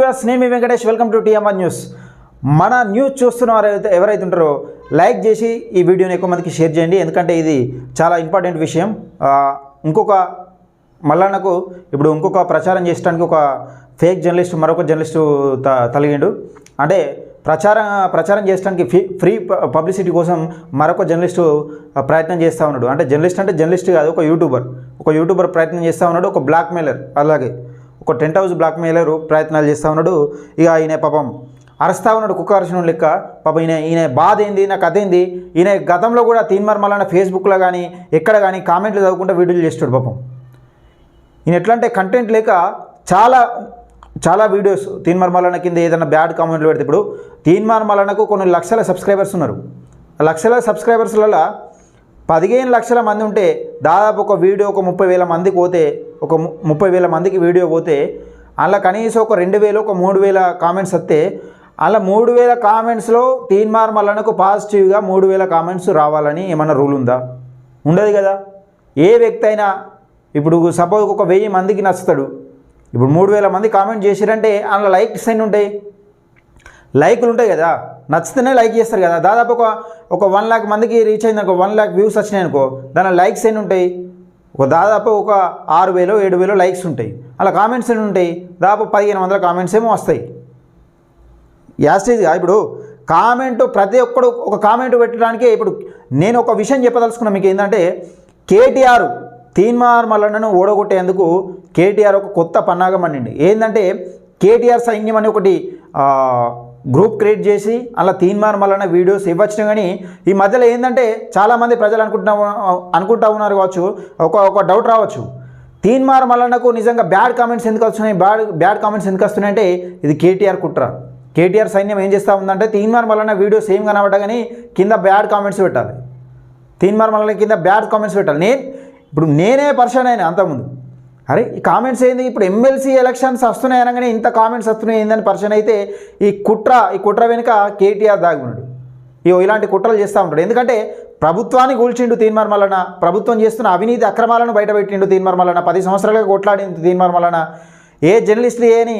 Viewers నేను మీ Venkatesh welcome to TMR news. మన news చూస్తున్న వారు ఎవరైతే ఎవరైతే ఉంటారో లైక్ చేసి ఈ వీడియోని ఎక్కువ మందికి షేర్ చేయండి. ఎందుకంటే ఇది చాలా ఇంపార్టెంట్ విషయం. ఇంకొక మళ్ళా ఇప్పుడు ఇంకొక ప్రచారం చేయడానికి ఒక ఫేక్ జర్నలిస్ట్ మరొక జర్నలిస్టు త తలిగిండు. అంటే ప్రచారం ప్రచారం చేయడానికి ఫ్రీ ఫ్రీ ప- పబ్లిసిటీ కోసం మరొక జర్నలిస్టు ప్రయత్నం చేస్తూ ఉన్నాడు. అంటే జర్నలిస్ట్ అంటే జర్నలిస్ట్ కాదు ఒక యూట్యూబర్. ఒక యూట్యూబర్ ప్రయత్నం చేస్తూ ఉన్నాడు ఒక బ్లాక్మెయిలర్. అలాగే ఒక టెంట్ హౌస్ బ్లాక్ మెయిలర్ ప్రయత్నాలు చేస్తూ ఉన్నాడు. ఇక ఈయన పాపం అరుస్తా ఉన్నాడు కుక్క అరచడం లెక్క. పాపం ఈయన ఈయన బాధ ఏంది నా కథ ఏంది ఈయన గతంలో కూడా తీన్మార్ ఫేస్బుక్లో కానీ ఎక్కడ కానీ కామెంట్లు చదువుకుంటూ వీడియోలు చేస్తాడు పాపం. ఈయన ఎట్లా అంటే కంటెంట్ లేక చాలా చాలా వీడియోస్ తీన్మర్మలన కింద ఏదైనా బ్యాడ్ కామెంట్లు పెడితే ఇప్పుడు తీన్మార్ కొన్ని లక్షల సబ్స్క్రైబర్స్ ఉన్నారు. లక్షల సబ్స్క్రైబర్స్లలో పదిహేను లక్షల మంది ఉంటే దాదాపు ఒక వీడియో ఒక ముప్పై వేల మందికి పోతే ఒక ము- ముప్పై వేల మందికి వీడియో పోతే అలా కనీసం ఒక రెండు వేలు ఒక మూడు వేల కామెంట్స్ వస్తే అలా మూడు వేల కామెంట్స్లో టీన్ మల్లన్నకు పాజిటివ్గా మూడు వేల కామెంట్స్ రావాలని ఏమన్నా రూల్ ఉందా? ఉండదు కదా. ఏ వ్యక్తి అయినా ఇప్పుడు సపోజ్ ఒక వెయ్యి మందికి నచ్చుతాడు. ఇప్పుడు మూడు వేల మంది కామెంట్ చేసిరంటే అందులో లైక్స్ ఎన్ని ఉంటాయి? లైకులు ఉంటాయి కదా. నచ్చితేనే లైక్ చేస్తారు కదా. దాదాపు ఒక ఒక వన్ ల్యాక్ మందికి రీచ్ అయింది అనుకో వన్ ల్యాక్ వ్యూస్ వచ్చినాయి అనుకో దాని లైక్స్ ఎన్ని ఉంటాయి? ఒక దాదాపు ఒక ఆరు వేలు ఏడు వేలు లైక్స్ ఉంటాయి. అలా కామెంట్స్ ఎన్ని ఉంటాయి? దాదాపు పదిహేను వందల కామెంట్స్ ఏమో వస్తాయి. యాస్టేజ్గా ఇప్పుడు కామెంట్ ప్రతి ఒక్కడు ఒక కామెంట్ పెట్టడానికి ఇప్పుడు నేను ఒక విషయం చెప్పదలుచుకున్నా మీకు ఏంటంటే కేటీఆర్ తీన్మార్ మల్లన్నను ఓడగొట్టేందుకు కేటీఆర్ ఒక కొత్త పన్నాగం అండి ఏంటంటే కేటీఆర్ సైన్యం అని ఒకటి గ్రూప్ క్రియేట్ చేసి అలా తీన్మార్ మల్లన్న వీడియోస్ ఇవ్వచ్చు కానీ ఈ మధ్యలో ఏంటంటే చాలామంది ప్రజలు అనుకుంటున్నా అనుకుంటా ఉన్నారు కావచ్చు. ఒక ఒక డౌట్ రావచ్చు. తీన్మార్ మల్లన్నకు నిజంగా బ్యాడ్ కామెంట్స్ ఎందుకు వస్తున్నాయి? బ్యాడ్ బ్యాడ్ కామెంట్స్ ఎందుకు వస్తున్నాయి అంటే ఇది కేటీఆర్ కుట్ర. కేటీఆర్ సైన్యం ఏం చేస్తూ ఉందంటే తీన్మార్ మల్లన్న వీడియోస్ ఏం కనబడ్డా కానీ కింద బ్యాడ్ కామెంట్స్ పెట్టాలి. తీన్మార్ మల్లన్న కింద బ్యాడ్ కామెంట్స్ పెట్టాలి. నేను ఇప్పుడు నేనే పర్సన్ అయినా అంతకుముందు. అరే ఈ కామెంట్స్ ఏంది? ఇప్పుడు ఎమ్మెల్సీ ఎలక్షన్స్ వస్తున్నాయి అనగానే ఇంత కామెంట్స్ వస్తున్నాయి ఏందని పర్సన్ అయితే ఈ కుట్ర ఈ కుట్ర వెనుక కేటీఆర్ దాగి ఉన్నాడు ఇగో ఇలాంటి కుట్రలు చేస్తూ ఉంటాడు. ఎందుకంటే ప్రభుత్వాన్ని కూల్చిండు తీన్మర్మలన ప్రభుత్వం చేస్తున్న అవినీతి అక్రమాలను బయటపెట్టిండు తీన్మర్మలన పది సంవత్సరాలుగా కొట్లాడింది తీన్మర్మలన ఏ జర్నలిస్టులు ఏని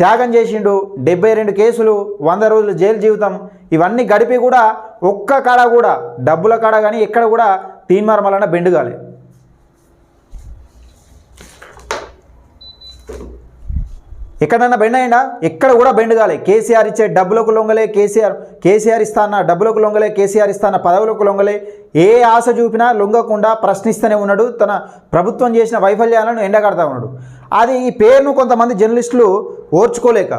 త్యాగం చేసిండు డెబ్బై రెండు కేసులు వంద రోజులు జైలు జీవితం ఇవన్నీ గడిపి కూడా ఒక్క కాడ కూడా డబ్బుల కాడ కానీ ఎక్కడ కూడా తీన్మార్ మల్లన బెండుగాలి ఎక్కడన్నా బెండ్ అయినా ఎక్కడ కూడా బెండ్ కాలే. కేసీఆర్ ఇచ్చే డబ్బులకు లొంగలే కేసీఆర్ కేసీఆర్ ఇస్తాన డబ్బులకు లొంగలే కేసీఆర్ ఇస్తాన పదవులకు లొంగలే. ఏ ఆశ చూపినా లొంగకుండా ప్రశ్నిస్తూనే ఉన్నాడు. తన ప్రభుత్వం చేసిన వైఫల్యాలను ఎండగడతా ఉన్నాడు. అది ఈ పేరును కొంతమంది జర్నలిస్టులు ఓర్చుకోలేక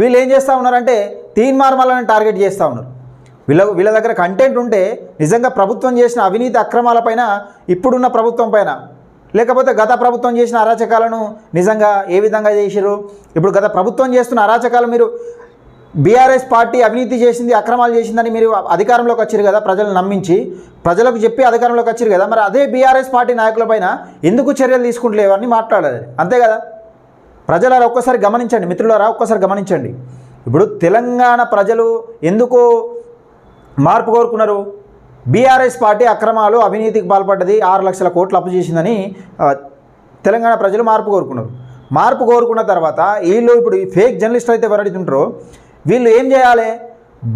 వీళ్ళు ఏం చేస్తూ ఉన్నారంటే తీన్మార్ టార్గెట్ చేస్తూ ఉన్నారు. వీళ్ళ వీళ్ళ దగ్గర కంటెంట్ ఉంటే నిజంగా ప్రభుత్వం చేసిన అవినీతి అక్రమాలపైన ఇప్పుడున్న ప్రభుత్వం పైన లేకపోతే గత ప్రభుత్వం చేసిన అరాచకాలను నిజంగా ఏ విధంగా చేసిరు ఇప్పుడు గత ప్రభుత్వం చేస్తున్న అరాచకాలు మీరు బీఆర్ఎస్ పార్టీ అవినీతి చేసింది అక్రమాలు చేసిందని మీరు అధికారంలోకి వచ్చారు కదా ప్రజలను నమ్మించి. ప్రజలకు చెప్పి అధికారంలోకి వచ్చారు కదా. మరి అదే బీఆర్ఎస్ పార్టీ నాయకులపైన ఎందుకు చర్యలు తీసుకుంటలేవని మాట్లాడాలి. అంతే కదా? ప్రజలారా ఒక్కసారి గమనించండి. మిత్రులారా ఒక్కసారి గమనించండి. ఇప్పుడు తెలంగాణ ప్రజలు ఎందుకు మార్పు కోరుకున్నారు? బీఆర్ఎస్ పార్టీ అక్రమాలు అవినీతికి పాల్పడ్డది ఆరు లక్షల కోట్లు అప్పు చేసిందని తెలంగాణ ప్రజలు మార్పు కోరుకున్నారు. మార్పు కోరుకున్న తర్వాత వీళ్ళు ఇప్పుడు ఈ ఫేక్ జర్నలిస్టులు అయితే ఎవరైతుంటారో వీళ్ళు ఏం చేయాలి?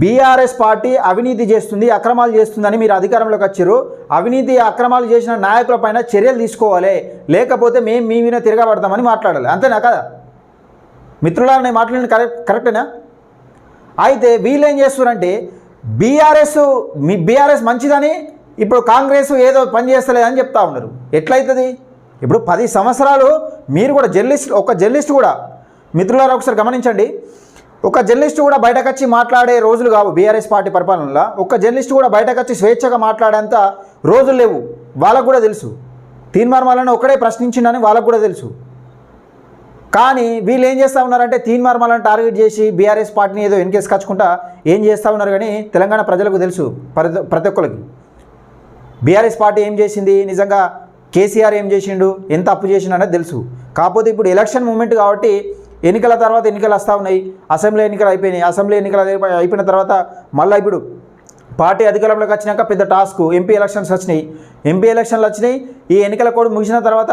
బీఆర్ఎస్ పార్టీ అవినీతి చేస్తుంది అక్రమాలు చేస్తుందని మీరు అధికారంలోకి వచ్చారు. అవినీతి అక్రమాలు చేసిన నాయకులపైన చర్యలు తీసుకోవాలి. లేకపోతే మేము మీ మీద తిరగబడతామని మాట్లాడాలి. అంతేనా కదా? మిత్రులారా నేను మాట్లాడిన కరెక్ట్ కరెక్టేనా? అయితే వీళ్ళు ఏం చేస్తున్నారంటే బీఆర్ఎస్ మీ బీఆర్ఎస్ మంచిదని ఇప్పుడు కాంగ్రెస్ ఏదో పని చేస్తలేదని చెప్తా ఉన్నారు. ఎట్లయితుంది? ఇప్పుడు పది సంవత్సరాలు మీరు కూడా జర్నలిస్ట్ ఒక జర్నలిస్ట్ కూడా మిత్రులారా ఒకసారి గమనించండి. ఒక జర్నలిస్ట్ కూడా బయటకు వచ్చి మాట్లాడే రోజులు కావు బీఆర్ఎస్ పార్టీ పరిపాలనలో. ఒక జర్నలిస్ట్ కూడా బయటకు వచ్చి స్వేచ్ఛగా మాట్లాడేంత రోజులు లేవు. వాళ్ళకు కూడా తెలుసు. తీన్మార్మాలను ఒకడే ప్రశ్నించిండని వాళ్ళకు కూడా తెలుసు. కానీ వీళ్ళు ఏం చేస్తూ ఉన్నారంటే తీన్ మార్మాలను టార్గెట్ చేసి బీఆర్ఎస్ పార్టీని ఏదో ఎన్కేస్ కచ్చుకుంటా ఏం చేస్తూ ఉన్నారు కానీ తెలంగాణ ప్రజలకు తెలుసు ప్రతి ప్రతి ఒక్కరికి. బీఆర్ఎస్ పార్టీ ఏం చేసింది? నిజంగా కేసీఆర్ ఏం చేసిండు? ఎంత అప్పు చేసిండు అనేది తెలుసు. కాకపోతే ఇప్పుడు ఎలక్షన్ మూమెంట్ కాబట్టి ఎన్నికల తర్వాత ఎన్నికలు వస్తూ ఉన్నాయి. అసెంబ్లీ ఎన్నికలు అయిపోయినాయి. అసెంబ్లీ ఎన్నికలు అయిపోయిన తర్వాత మళ్ళీ ఇప్పుడు పార్టీ అధికారంలోకి వచ్చినాక పెద్ద టాస్క్ ఎంపీ ఎలక్షన్స్ వచ్చినాయి. ఎంపీ ఎలక్షన్లు వచ్చినాయి. ఈ ఎన్నికల కోడ్ ముగిసిన తర్వాత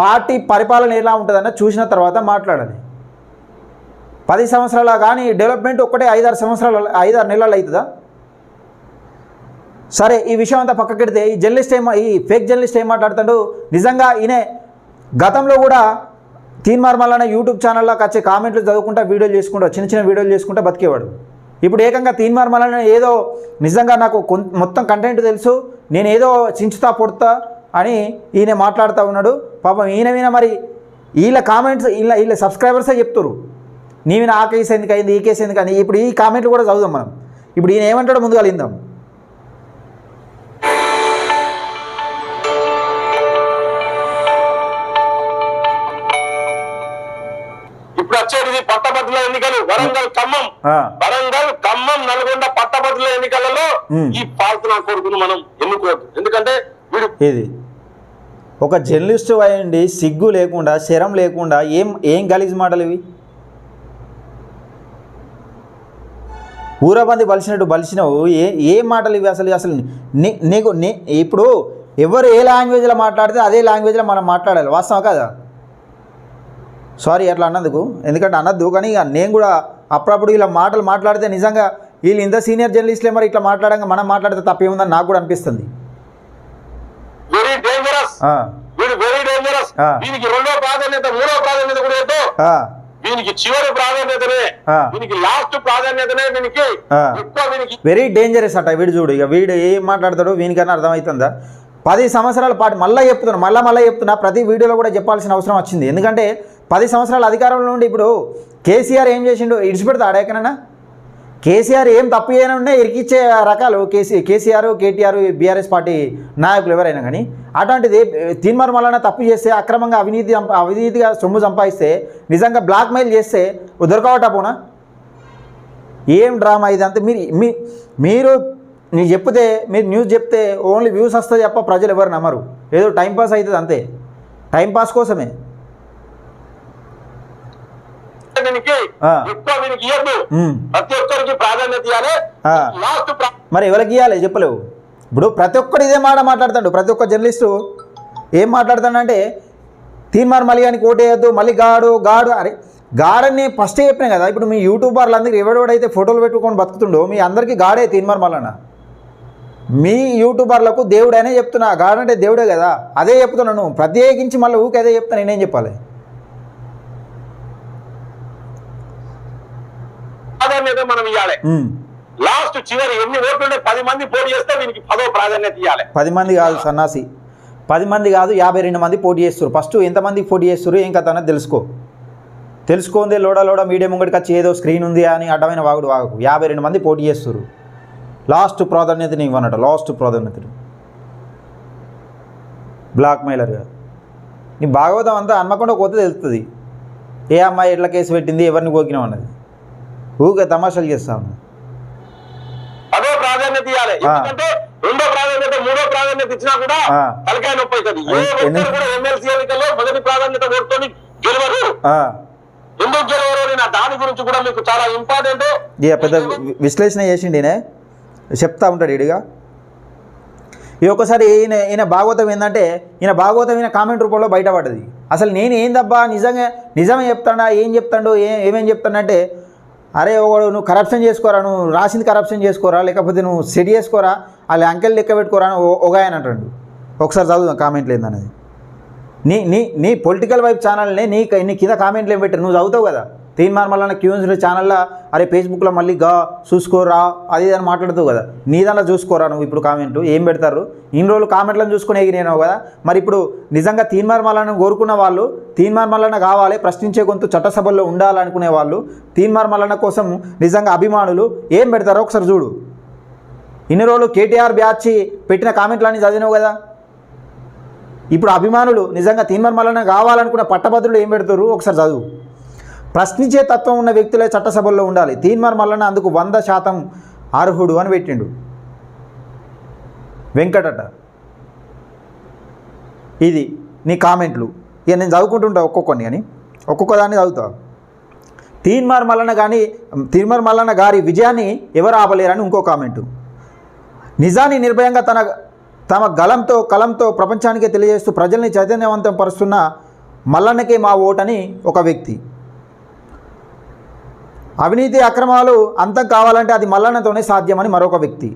పార్టీ పరిపాలన ఎలా ఉంటుందన్న చూసిన తర్వాత మాట్లాడాలి పది సంవత్సరాల కానీ డెవలప్మెంట్ ఒక్కటే ఐదారు సంవత్సరాలు ఐదారు నెలలు అవుతుందా? సరే ఈ విషయం అంతా పక్కకెడితే ఈ జర్నలిస్ట్ ఏం ఈ ఫేక్ జర్నలిస్ట్ ఏం మాట్లాడుతాడు? నిజంగా ఈయనే గతంలో కూడా తీన్మార్ మల్లన్న యూట్యూబ్ ఛానల్లోకి వచ్చే కామెంట్లు చదువుకుంటా వీడియోలు చేసుకుంటా చిన్న చిన్న వీడియోలు చేసుకుంటా బతికేవాడు. ఇప్పుడు ఏకంగా తీన్మార్ మల్లన్న ఏదో నిజంగా నాకు మొత్తం కంటెంట్ తెలుసు నేను ఏదో చించుతా పొడుతా అని ఈయన మాట్లాడుతూ ఉన్నాడు. పాపం ఈయన మీద మరి వీళ్ళ కామెంట్స్ వీళ్ళ వీళ్ళ సబ్స్క్రైబర్సే చెప్తారు నీవిన ఆ కేసు ఎందుకు అయింది ఈ కేసు ఎందుకు అయింది? ఇప్పుడు ఈ కామెంట్లు కూడా చదువుదాం మనం. ఇప్పుడు ఈయన ఏమంటాడో ముందుగా విందాం. ఇప్పుడు వచ్చేది పట్టభద్రుల ఎన్నికలు వరంగల్ ఖమ్మం. వరంగల్ ఖమ్మం నల్గొండ పట్టభద్రుల ఎన్నికలలో. ఈ పాల్తున్న కొడుకును మనం ఎన్నుకోవద్దు. ఎందుకంటే వీడు ఒక జర్నలిస్టు అయ్యండి సిగ్గు లేకుండా శరం లేకుండా ఏం ఏం గలీజ్ మాటలు ఇవి? ఊరబంది బలిసినట్టు బలిసినవు ఏ ఏం మాటలు ఇవి అసలు అసలు నీ నీకు నీ ఇప్పుడు ఎవరు ఏ లాంగ్వేజ్లో మాట్లాడితే అదే లాంగ్వేజ్లో మనం మాట్లాడాలి వాస్తవం కదా? సారీ అట్లా అన్నందుకు. ఎందుకంటే అనద్దు కానీ ఇక నేను కూడా అప్పుడప్పుడు ఇలా మాటలు మాట్లాడితే నిజంగా వీళ్ళు ఇంత సీనియర్ జర్నలిస్టులే మరి ఇట్లా మాట్లాడంగా మనం మాట్లాడితే తప్పేముందని నాకు కూడా అనిపిస్తుంది. వీడు వెరీ డేంజరస్ ఆ. వీనికి రెండో ప్రాధాన్యత మూడో ప్రాధాన్యత కూడా ఏదో ఆ, వీనికి చివరి ప్రాధాన్యతనే. ఆ. వీనికి లాస్ట్ ప్రాధాన్యతనే వీనికి. ఆ. ఎక్కువ వీనికి వెరీ డేంజరస్ అట వీడు చూడు. ఇక వీడు ఏం మాట్లాడతాడో వీనికన్నా అర్థమవుతుందా? పది సంవత్సరాల పాటు మళ్ళీ చెప్తున్నా మళ్ళీ మళ్ళీ చెప్తున్నా ప్రతి వీడియోలో కూడా చెప్పాల్సిన అవసరం వచ్చింది. ఎందుకంటే పది సంవత్సరాల అధికారంలో నుండి ఇప్పుడు కేసీఆర్ ఏం చేసిండు? ఇడిచిపెడతాడు ఎక్కడైనా కేసీఆర్ ఏం తప్పు చేయనుండే ఇరికిచ్చే రకాలు KC KCR KTR BRS party నాయకులు ఎవరైనా కానీ అటువంటిది తీన్మార్ మల్లన్న తప్పు చేస్తే అక్రమంగా అవినీతి అవినీతిగా సొమ్ము సంపాదిస్తే నిజంగా బ్లాక్ మెయిల్ చేస్తే దొరకవట పోనా? ఏం డ్రామా ఇది అంతే? మీరు మీ మీరు నేను చెప్తే మీరు న్యూస్ చెప్తే ఓన్లీ వ్యూస్ వస్తుంది తప్ప ప్రజలు ఎవరు నమ్మరు. ఏదో టైంపాస్ అవుతుంది అంతే. టైంపాస్ కోసమే వీనికి ఆ. ఎక్కువ వీనికి ఇవ్వద్దు ఉమ్. ప్రతి ఒక్కరికి ప్రాధాన్యత ఇవ్వాలి ఆ. లాస్ట్ ప్రా- మరి ఎవరికి ఇవ్వాలి చెప్పలేవు. ఇప్పుడు ప్రతి ఒక్కడు ఇదే మాట మాట్లాడతాడు. ప్రతి ఒక్క జర్నలిస్టు ఏం మాట్లాడతాడంటే తీన్మార్ మలియానికి ఓటేయద్దు మళ్ళీ గాడు గాడు అరే గాడని ఫస్టే చెప్పినా కదా ఇప్పుడు మీ యూట్యూబర్లు అందరికీ ఎవడెవడైతే ఫోటోలు పెట్టుకొని బతుకుతుండో మీ అందరికీ గాడే తీన్మార్ మల్లన్న. మీ యూట్యూబర్లకు దేవుడనే చెప్తున్నా గాడంటే దేవుడే కదా అదే చెప్తున్నాను. ప్రత్యేకించి మళ్ళీ ఊకే అదే చెప్తాను నేనేం చెప్పాలి? ప్రాధాన్యత మనం ఇవ్వాలి. లాస్ట్ చివరి ఎన్ని ఓట్లు ఉంటే పది మంది పోటీ చేస్తే వీనికి పదో ప్రాధాన్యత ఇవ్వాలి పది మంది కాదు సన్నాసి. పది మంది కాదు యాభై రెండు మంది పోటీ చేస్తారు ఫస్ట్ ఎంతమంది పోటీ చేస్తారు ఏం కథ అన్నది తెలుసుకో. తెలుసుకోంది లోడ లోడ మీడియం ముంగడికి వచ్చి ఏదో స్క్రీన్ ఉంది అని అడ్డమైన వాగుడు వాగకు. యాభై రెండు మంది పోటీ చేస్తారు లాస్ట్ ప్రాధాన్యతని ఇవ్వనట లాస్ట్ ప్రాధాన్యతని బ్లాక్ మెయిలర్గా నీ భాగవతం అంతా హన్మకొండ కొత్త తెలుస్తుంది ఏ అమ్మాయి ఎట్లా కేసు పెట్టింది ఎవరిని కోకినాం అన్నది. ఊకే తమాషాలు చేస్తాము. పదో ప్రాధాన్యత ఇవ్వాలి. ఎందుకంటే రెండో ప్రాధాన్యత మూడో ప్రాధాన్యత ఇచ్చినా కూడా. తలకాయ నొప్పి అవుతుంది. ఏ ఎన్ని- ఒక్కరు కూడా ఎమ్మెల్సీ ఎన్నికల్లో మొదటి ప్రాధాన్యత ఓటుతోని గెలవరు. ఎందుకు గెలవరు దాని గురించి కూడా మీకు చాలా ఇంపార్టెంట్. పెద్ద విశ్లేషణ చేసిండు చెప్తా ఉంటాడు ఇడిగా ఈ ఒక్కసారి ఈయన ఈయన భాగవతం ఏంటంటే ఈయన భాగవతం ఈయన కామెంట్ రూపంలో బయటపడ్డది. అసలు నేను ఏందబ్బా నిజంగా నిజమే చెప్తాడా ఏం చెప్తాడో? ఏ ఏమేం చెప్తాడంటే అరే ఒకడు నువ్వు కరప్షన్ చేసుకోరా నువ్వు రాసింది కరప్షన్ చేసుకోరా లేకపోతే నువ్వు సెట్ చేసుకోరా వాళ్ళ అంకెల్ లెక్క పెట్టుకోరా అని ఓ- ఒక ఆయన అంటాడు. ఒకసారి చదువుదాం కామెంట్లు ఏందనేది నీ నీ నీ పొలిటికల్ వైపు ఛానల్ని నీ నీ కింద కామెంట్లు ఏం పెట్టారు? నువ్వు చదువుతావు కదా. తీన్ మళ్ళీ క్యూన్స్ ఛానల్లో అరే ఫేస్బుక్లో మళ్ళీ గా చూసుకోరా అది ఇది అని మాట్లాడుతావు కదా. నీ దాంట్లో చూసుకోరా నువ్వు ఇప్పుడు కామెంట్ ఏం పెడతారు? ఇన్ని రోజులు కామెంట్లను చూసుకుని ఎగిరినావు కదా. మరి ఇప్పుడు నిజంగా తీన్ మార్మలను కోరుకున్న వాళ్ళు తీన్ మల్లన కావాలి ప్రశ్నించే గొంతు చట్టసభల్లో ఉండాలనుకునే వాళ్ళు తీన్ మల్లన కోసం నిజంగా అభిమానులు ఏం పెడతారో ఒకసారి చూడు. ఇన్ని రోజులు కేటీఆర్ బ్యాచ్ పెట్టిన కామెంట్లన్నీ చదివినావు కదా. ఇప్పుడు అభిమానులు నిజంగా తీన్మర్ మల్లన కావాలనుకున్న పట్టభద్రులు ఏం పెడతారు? ఒకసారి చదువు. ప్రశ్నించే తత్వం ఉన్న వ్యక్తులే చట్టసభల్లో ఉండాలి. తీన్మర్ మల్లన్న అందుకు వంద శాతం అర్హుడు అని పెట్టిండు. వెంకటట. ఇది నీ కామెంట్లు. ఇక నేను చదువుకుంటుంటా ఒక్కొక్కని కానీ. ఒక్కొక్క దాన్ని చదువుతా. తీన్మార్ మల్లన్న కానీ తీన్మార్ మల్లన్న గారి విజయాన్ని ఎవరు ఆపలేరని ఇంకో కామెంటు. నిజాన్ని నిర్భయంగా తన తమ గలంతో కలంతో ప్రపంచానికి తెలియజేస్తూ ప్రజల్ని చైతన్యవంతం పరుస్తున్న మల్లన్నకే మా ఓటని ఒక వ్యక్తి. అవినీతి అక్రమాలు అంతం కావాలంటే అది మల్లన్నతోనే సాధ్యమని మరొక వ్యక్తి.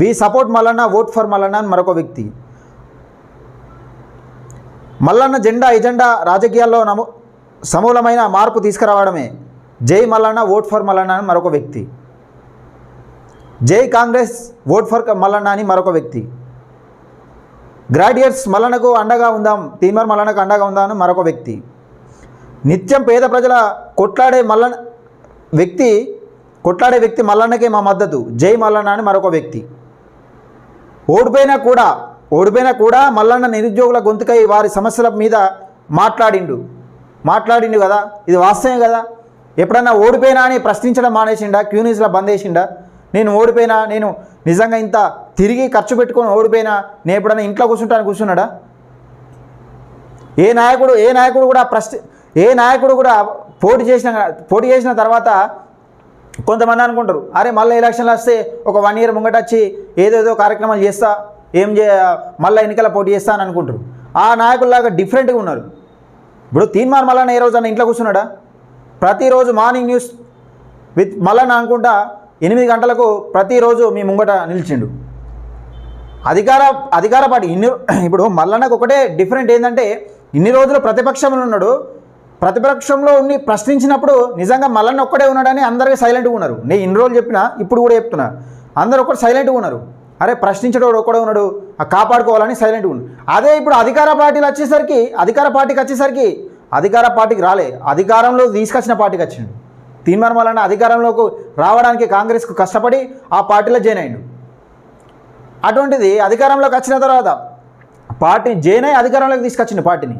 We support Mallanna vote for Mallanna అని మరొక వ్యక్తి. మల్లన్న జెండా ఎజెండా రాజకీయాల్లో నమో సమూలమైన మార్పు తీసుకురావడమే. జై మల్లన్న ఓట్ ఫర్ మల్లన్న అని మరొక వ్యక్తి. జై కాంగ్రెస్ ఓట్ ఫర్ మల్లన్న అని మరొక వ్యక్తి. గ్రాడ్యుయేట్స్ మల్లన్నకు అండగా ఉందాం తీన్మార్ మల్లన్నకు అండగా ఉందాం అని మరొక వ్యక్తి. నిత్యం పేద ప్రజల కొట్లాడే మల్లన్న వ్యక్తి కొట్లాడే వ్యక్తి మల్లన్నకే మా మద్దతు. జై మల్లన్న అని మరొక వ్యక్తి. ఓడిపోయినా కూడా ఓడిపోయినా కూడా మల్లన్న నిరుద్యోగుల గొంతుకై వారి సమస్యల మీద మాట్లాడిండు. మాట్లాడిండు కదా ఇది వాస్తవం కదా? ఎప్పుడన్నా ఓడిపోయినా అని ప్రశ్నించడం మానేసిండా? క్యూనీస్లో బంద్ చేసిండా? నేను ఓడిపోయినా నేను నిజంగా ఇంత తిరిగి ఖర్చు పెట్టుకొని ఓడిపోయినా నేను ఎప్పుడన్నా ఇంట్లో కూర్చుంటాను కూర్చున్నాడా? ఏ నాయకుడు ఏ నాయకుడు కూడా ప్రశ్న ఏ నాయకుడు కూడా పోటీ చేసిన పోటీ చేసిన తర్వాత కొంతమంది అనుకుంటారు అరే మళ్ళీ ఎలక్షన్లు వస్తే ఒక వన్ ఇయర్ ముంగట వచ్చి ఏదేదో కార్యక్రమాలు చేస్తా ఏం చే మళ్ళీ ఎన్నికల పోటీ చేస్తా అని అనుకుంటారు. ఆ నాయకుల్లాగా డిఫరెంట్గా ఉన్నారు. ఇప్పుడు తీన్మార్ మల్లన్న ఏ రోజు అన్న ఇంట్లో కూర్చున్నాడా? ప్రతిరోజు మార్నింగ్ న్యూస్ విత్ మల్లన్న అనుకుంటా ఎనిమిది గంటలకు ప్రతిరోజు మీ ముంగట నిలిచిండు. అధికార అధికార పార్టీ ఇన్ని ఇప్పుడు మల్లన్నకు ఒకటే డిఫరెంట్ ఏంటంటే ఇన్ని రోజులు ప్రతిపక్షంలో ఉన్నాడు ప్రతిపక్షంలో ఉండి ప్రశ్నించినప్పుడు నిజంగా మల్లన్న ఒక్కడే ఉన్నాడని అందరికీ సైలెంట్గా ఉన్నారు. నేను ఇన్ని రోజులు చెప్పినా ఇప్పుడు కూడా చెప్తున్నా. అందరూ ఒక్కటి సైలెంట్గా ఉన్నారు. అరే ప్రశ్నించడం ఒక్కడే ఉన్నాడు. ఆ కాపాడుకోవాలని సైలెంట్గా ఉన్నాడు అదే ఇప్పుడు అధికార పార్టీలు వచ్చేసరికి అధికార పార్టీకి వచ్చేసరికి అధికార పార్టీకి రాలే. అధికారంలో తీసుకొచ్చిన పార్టీకి వచ్చిండు. తీన్మార్ మల్లన్న అధికారంలోకి రావడానికి కాంగ్రెస్కు కష్టపడి ఆ పార్టీలో జాయిన్ అయ్యిండు అటువంటిది అధికారంలోకి వచ్చిన తర్వాత పార్టీ జైన్ అయి అధికారంలోకి తీసుకొచ్చింది పార్టీని.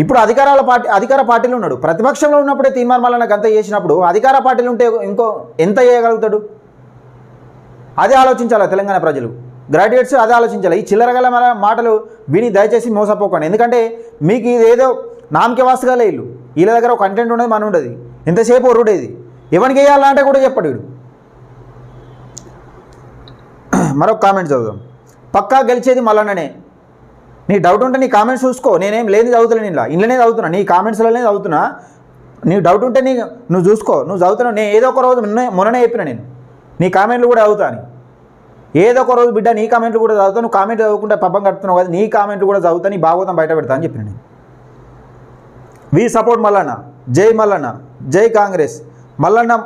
ఇప్పుడు అధికారాల పార్టీ అధికార పార్టీలు ఉన్నాడు. ప్రతిపక్షంలో ఉన్నప్పుడే తీర్మానం మల్లన్న గంత చేసినప్పుడు అధికార పార్టీలు ఉంటే ఇంకో ఎంత చేయగలుగుతాడు? అదే ఆలోచించాలి తెలంగాణ ప్రజలు? గ్రాడ్యుయేట్స్ అదే ఆలోచించాలి? ఈ చిల్లరగల మన మాటలు విని దయచేసి మోసపోకండి. ఎందుకంటే మీకు ఇది ఏదో నామకే వీళ్ళ దగ్గర ఒక కంటెంట్ ఉండదు మన ఉండదు. ఎంతసేపు ఒరుడేది ఎవరికి వేయాలంటే కూడా చెప్పడు వీడు. మరొక కామెంట్ చదువుదాం. పక్కా గెలిచేది మల్లన్ననే. నీ డౌట్ ఉంటే నీ కామెంట్స్ చూసుకో. నేనేం లేని చదువుతున్నాను ఇలా ఇంట్లోనే చదువుతున్నా. నీ కామెంట్స్లోనే చదువుతున్నా. నీ డౌట్ ఉంటే నీ నువ్వు చూసుకో. నువ్వు చదువుతున్నావు. నేను ఏదో ఒక రోజు నిన్న మొన్ననే చెప్పిన నేను. నీ కామెంట్లు కూడా చదువుతాను ఏదో ఒక రోజు బిడ్డ నీ కామెంట్లు కూడా చదువుతా. నువ్వు కామెంట్ చదువుకుంటే పబ్బం కడుతున్నావు కదా. నీ కామెంట్లు కూడా చదువుతా. నీ భాగవతం బయట పెడతా అని చెప్పిన నేను. We support Mallanna. జై మల్లన్న. జై కాంగ్రెస్. మల్లన్న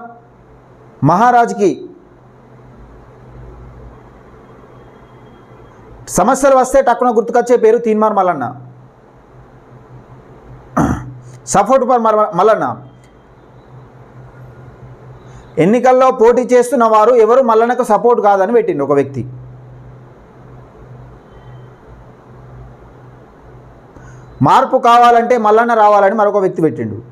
మహారాజ్కి సమస్యలు వస్తే టక్కున గుర్తుకొచ్చే పేరు తీన్మార్ మల్లన్న. సపోర్ట్ ఫర్ మర- మల్లన్న. ఎన్నికల్లో పోటీ చేస్తున్న వారు ఎవరు మల్లన్నకు సపోర్ట్ కాదని పెట్టిండు ఒక వ్యక్తి. మార్పు కావాలంటే మల్లన్న రావాలని మరొక వ్యక్తి పెట్టిండు.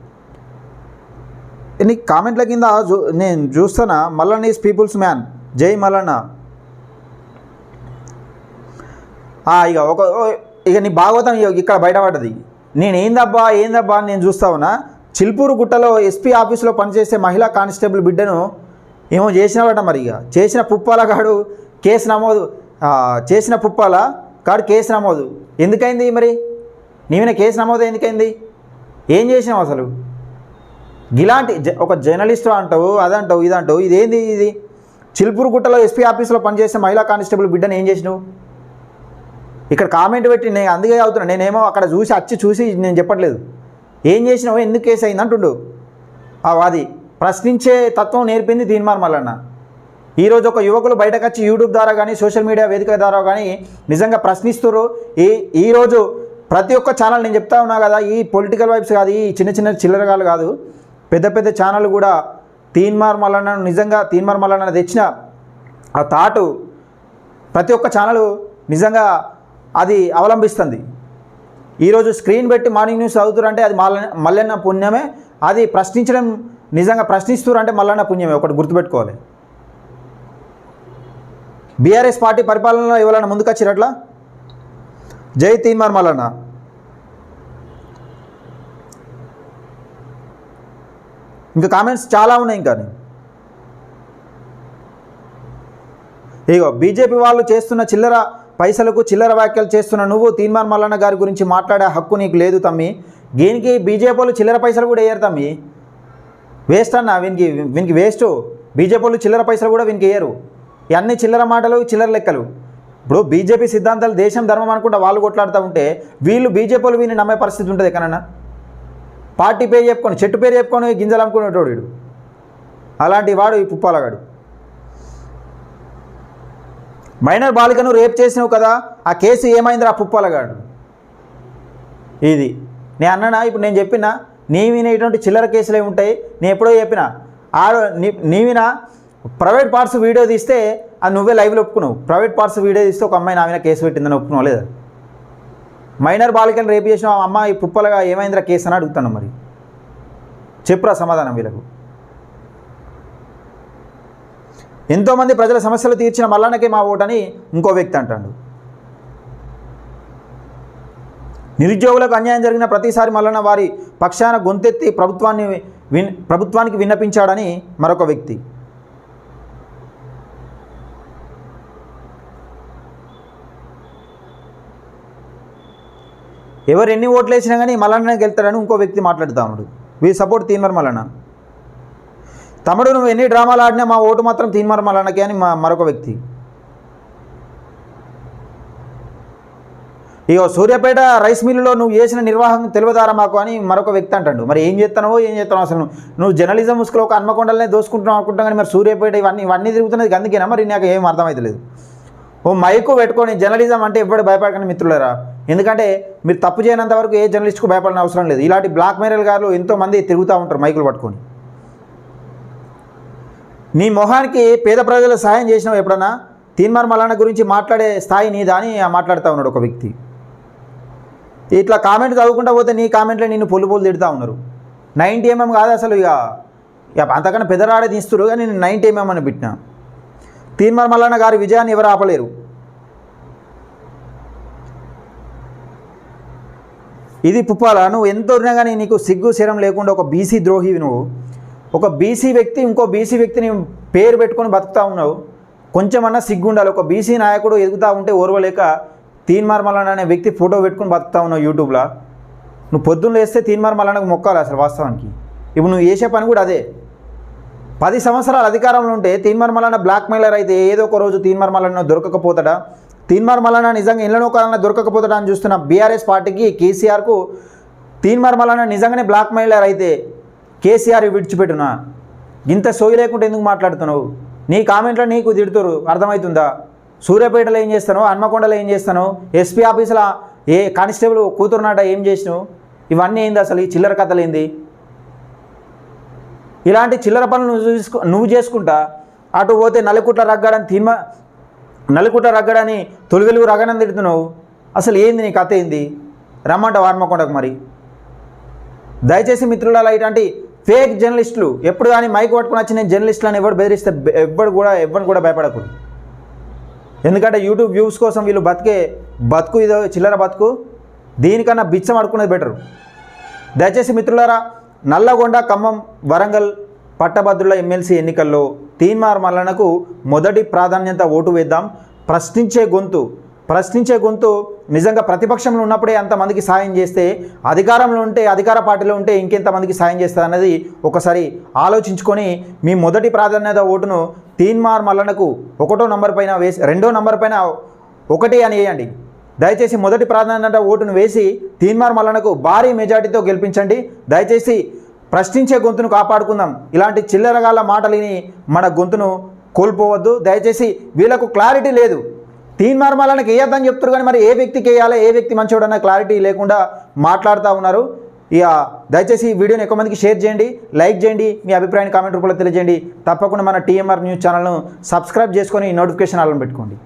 నీ కామెంట్ల కింద నేను చూస్తున్నా మల్లన్న ఈజ్ పీపుల్స్ మ్యాన్. జై మల్లన్న ఆ, ఇక ఒక ఓ- ఇక నీ భాగవతం ఇక్కడ బయటపడ్డది. నేను ఏందబ్బా ఏందబ్బా అని నేను చూస్తా ఉన్నా. చిల్పూరు గుట్టలో ఎస్పీ ఆఫీసులో పనిచేసే మహిళా కానిస్టేబుల్ బిడ్డను ఏమో చేసినవట మరి ఇక చేసిన పుప్పాల కాడు కేసు నమోదు. చేసిన పుప్పాల కాడు కేసు నమోదు. ఎందుకైంది మరి? నీ మీద కేసు నమోదు ఎందుకైంది? ఏం చేసినావు అసలు? ఇలాంటి జ- ఒక జర్నలిస్ట్ అంటావు అదంటావు ఇదంటావు ఇదేంది ఇది? చిల్పూరు గుట్టలో ఎస్పీ ఆఫీసులో పనిచేసే మహిళా కానిస్టేబుల్ బిడ్డను ఏం చేసినావు? ఇక్కడ కామెంట్ పెట్టి నేను అందుకే అవుతున్నా నేనేమో అక్కడ చూసి వచ్చి చూసి నేను చెప్పట్లేదు. ఏం చేసినావో? ఎందుకు కేసు అయింది? అంటుండు. అది ప్రశ్నించే తత్వం నేర్పింది తీన్మార్ మల్లన్న. ఈరోజు ఒక యువకులు బయటకు వచ్చి యూట్యూబ్ ద్వారా కానీ సోషల్ మీడియా వేదిక ద్వారా కానీ నిజంగా ప్రశ్నిస్తున్నారు ఈ ఈరోజు ప్రతి ఒక్క ఛానల్ నేను చెప్తా ఉన్నా కదా ఈ పొలిటికల్ వైబ్స్ కాదు ఈ చిన్న చిన్న చిల్లరగాలు కాదు. పెద్ద పెద్ద ఛానల్ కూడా తీన్మార్ మల్లన్నను నిజంగా తీన్మార్ మల్లన్న తెచ్చిన ఆ తాటు ప్రతి ఒక్క ఛానల్ నిజంగా అది అవలంబిస్తుంది. ఈరోజు స్క్రీన్ పెట్టి మార్నింగ్ న్యూస్ చదువుతురంటే అది మల్ల మల్లన్న పుణ్యమే. అది ప్రశ్నించడం నిజంగా ప్రశ్నిస్తురంటే మల్లన్న పుణ్యమే ఒకటి గుర్తుపెట్టుకోవాలి. బీఆర్ఎస్ పార్టీ పరిపాలనలో ఎవరైనా ముందుకొచ్చిరట్లా జై తీన్మార్ మల్లన్న. ఇంకా కామెంట్స్ చాలా ఉన్నాయి ఇంకా. ఇగో బీజేపీ వాళ్ళు చేస్తున్న చిల్లర పైసలకు చిల్లర వ్యాఖ్యలు చేస్తున్న నువ్వు తీన్మార్ మల్లన్న గారి గురించి మాట్లాడే హక్కు నీకు లేదు తమ్మి. దీనికి బీజేపీలు చిల్లర పైసలు కూడా వేయరు తమ్మి. వేస్ట్ అన్న వీనికి వీనికి వేస్ట్. బీజేపీలు చిల్లర పైసలు కూడా వీనికి వేయరు. ఇవన్నీ చిల్లర మాటలు చిల్లర లెక్కలు. ఇప్పుడు బీజేపీ సిద్ధాంతాలు దేశం ధర్మం అనుకుంటా వాళ్ళు కొట్లాడుతూ ఉంటే వీళ్ళు బీజేపీలు వీని నమ్మే పరిస్థితి ఉంటుంది ఎక్కడన్నా? పార్టీ పేరు చెప్పుకొని చెట్టు పేరు చెప్పుకొని గింజలు అమ్ముకునేటోడు వీడు. అలాంటి వాడు ఈ పుప్పాలగాడు. మైనర్ బాలికను రేప్ చేసినావు కదా ఆ కేసు ఏమైందిరా పుప్పలగాడు? ఇది. నేను అన్ననా ఇప్పుడు నేను చెప్పిన నీ ఇటువంటి చిల్లర కేసులే ఉంటాయి. నేను ఎప్పుడో చెప్పిన ఆడో నీ నీవిన ప్రైవేట్ పార్ట్స్ వీడియో తీస్తే అది నువ్వే లైవ్లో ఒప్పుకున్నావు. ప్రైవేట్ పార్ట్స్ వీడియో తీస్తే ఒక అమ్మాయి నా మీద కేసు పెట్టిందని ఒప్పుకున్నావు లేదా? మైనర్ బాలికలు రేపు చేసిన అమ్మాయి పుప్పలుగా ఏమైందిరా కేసు అని అడుగుతాను మరి. చెప్పురా సమాధానం వీళ్ళకు. ఎంతోమంది ప్రజల సమస్యలు తీర్చిన మల్లన్నకే మా ఓటని ఇంకో వ్యక్తి అంటాడు. నిరుద్యోగులకు అన్యాయం జరిగిన ప్రతిసారి మల్లన్న వారి పక్షాన గొంతెత్తి ప్రభుత్వాన్ని విన్ ప్రభుత్వానికి విన్నపించాడని మరొక వ్యక్తి. ఎవరు ఎన్ని ఓట్లు వేసినా కానీ మల్లన్న గెలుతాడని ఇంకో వ్యక్తి మాట్లాడుతా ఉన్నాడు. We support Teenmar Mallanna. తమ్ముడు నువ్వు ఎన్ని డ్రామాలు ఆడినా మా ఓటు మాత్రం తీన్మర్ మల్లన్నకే అని మా మరొక వ్యక్తి. ఇగో సూర్యాపేట రైస్ మిల్లులో నువ్వు చేసిన నిర్వాహం తెలియదారా మాకు అని మరొక వ్యక్తి అంటాడు. మరి ఏం చేస్తున్నావో ఏం చేస్తున్నావు అసలు నువ్వు- నువ్వు జర్నలిజం ముసుగులో ఒక హన్మకొండలనే దోసుకుంటున్నావు అనుకుంటాం కానీ మరి సూర్యాపేట ఇవన్నీ ఇవన్నీ తిరుగుతున్నది అందుకేనా? మరి నాకు ఏం అర్థమవుతలేదు ఓ మైకు పెట్టుకొని జర్నలిజం అంటే ఎప్పుడు భయపడకండి మిత్రులరా. ఎందుకంటే మీరు తప్పు చేయనంత వరకు ఏ జర్నలిస్ట్కు భయపడిన అవసరం లేదు. ఇలాంటి బ్లాక్ మెయిల్ గారు ఎంతోమంది తిరుగుతూ ఉంటారు మైకులు పట్టుకొని. నీ మొహానికి పేద ప్రజలు సహాయం చేసినావు ఎప్పుడన్నా? తీన్మార్ మలాన గురించి మాట్లాడే స్థాయి నీదా అని మాట్లాడుతూ ఉన్నాడు ఒక వ్యక్తి. ఇట్లా కామెంట్ చదువుకుంటా పోతే నీ కామెంట్లో నిన్ను పొల్లు పొల్లు తిడుతూ ఉన్నారు. నైంటీ ఎంఎం కాదు అసలు ఇక. ఇక అంతకన్నా పెద్దరాడే తీస్తురు కానీ నేను నైంటీ ఎంఎం అని పెట్టినా. తీన్మార్ మల్లన్న గారి విజయాన్ని ఎవరు ఆపలేరు? ఇది పుప్పాల నువ్వు ఎంత ఉన్నా కానీ నీకు సిగ్గు శరం లేకుండా ఒక బీసీ ద్రోహివి నువ్వు. ఒక బీసీ వ్యక్తి ఇంకో బీసీ వ్యక్తిని పేరు పెట్టుకొని బతుకుతా ఉన్నావు. కొంచెమన్నా సిగ్గు ఉండాలి ఒక బీసీ నాయకుడు ఎదుగుతూ ఉంటే ఓర్వలేక తీన్మార్ మల్లన్న అనే వ్యక్తి ఫోటో పెట్టుకొని బతుకుతా ఉన్నావు యూట్యూబ్లో. నువ్వు పొద్దున్న లేస్తే తీన్మార్ మల్లన్నకు మొక్కాలి అసలు వాస్తవానికి. ఇప్పుడు నువ్వు చేసే పని కూడా అదే. పది సంవత్సరాలు అధికారంలో ఉంటే తీన్మార్ మల్లన్న బ్లాక్ మెయిలర్ అయితే ఏదో ఒక రోజు తీన్మార్ మల్లన్న దొరకకపోతాడా? తీన్మార్ మల్లన్న నిజంగా ఇళ్ళనో కాలంలో దొరకకపోతాడా అని చూస్తున్న బీఆర్ఎస్ పార్టీకి కేసీఆర్కు తీన్మార్ మల్లన్న నిజంగానే బ్లాక్ మెయిలర్ అయితే కేసీఆర్ విడిచిపెట్టునా? ఇంత సోయి లేకుండా ఎందుకు మాట్లాడుతున్నావు? నీ కామెంట్లో నీకు తిడుతురు అర్థమవుతుందా సూర్యాపేటలో ఏం చేస్తాను హన్మకొండలో ఏం చేస్తాను ఎస్పీ ఆఫీసులో ఏ కానిస్టేబుల్ కూతురునాట ఏం చేసినావు? ఇవన్నీ ఏంది అసలు? ఈ చిల్లర కథలు ఏంది? ఇలాంటి చిల్లర పనులు నువ్వు చూసుకు నువ్వు చేసుకుంటా? అటు పోతే నలుకుట్ల రగ్గడని తిమ నలుకుట్ల రగ్గడని తొలి వెలుగు రగడని తిడుతున్నావు? అసలు ఏంది నీ కథ ఏంది? రమ్మంట వార్మకొండకు మరి? దయచేసి మిత్రులలో ఇలాంటి ఫేక్ జర్నలిస్టులు ఎప్పుడు కానీ మైక్ పట్టుకుని వచ్చిన జర్నలిస్టులను ఎవరు బెదిరిస్తే బె- ఎవ్వడు కూడా ఎవరిని కూడా భయపడకూడదు. ఎందుకంటే యూట్యూబ్ వ్యూస్ కోసం వీళ్ళు బతికే బతుకు ఇదో చిల్లర బతుకు దీనికన్నా బిచ్చం అడుకునేది బెటరు. దయచేసి మిత్రులారా నల్లగొండ ఖమ్మం వరంగల్ పట్టభద్రుల ఎమ్మెల్సీ ఎన్నికల్లో తీన్మార్ మల్లనకు మొదటి ప్రాధాన్యత ఓటు వేద్దాం. ప్రశ్నించే గొంతు ప్రశ్నించే గొంతు నిజంగా ప్రతిపక్షంలో ఉన్నప్పుడే అంతమందికి సాయం చేస్తే అధికారంలో ఉంటే అధికార పార్టీలో ఉంటే ఇంకెంతమందికి సాయం చేస్తుంది అన్నది ఒకసారి ఆలోచించుకొని మీ మొదటి ప్రాధాన్యత ఓటును తీన్మార్ మల్లనకు ఒకటో నంబర్ పైన వేసి రెండో నంబర్ పైన ఒకటి అని వేయండి. దయచేసి మొదటి ప్రాధాన్యత ఓటును వేసి తీన్మార్ మల్లనకు భారీ మెజార్టీతో గెలిపించండి. దయచేసి ప్రశ్నించే గొంతును కాపాడుకుందాం. ఇలాంటి చిల్లరగాళ్ళ మాటలిని మన గొంతును కోల్పోవద్దు. దయచేసి వీళ్ళకు క్లారిటీ లేదు. తీన్మార్ మల్లనకి వేయద్దని చెప్తారు కానీ మరి ఏ వ్యక్తికి వేయాలి ఏ వ్యక్తి మంచోడన్న క్లారిటీ లేకుండా మాట్లాడుతూ ఉన్నారు. ఇక దయచేసి ఈ వీడియోని ఎక్కువ మందికి షేర్ చేయండి లైక్ చేయండి మీ అభిప్రాయాన్ని కామెంట్ రూపంలో తెలియజేయండి. తప్పకుండా మన టీఎంఆర్ న్యూస్ ఛానల్ను సబ్స్క్రైబ్ చేసుకొని నోటిఫికేషన్ ఆన్ పెట్టుకోండి.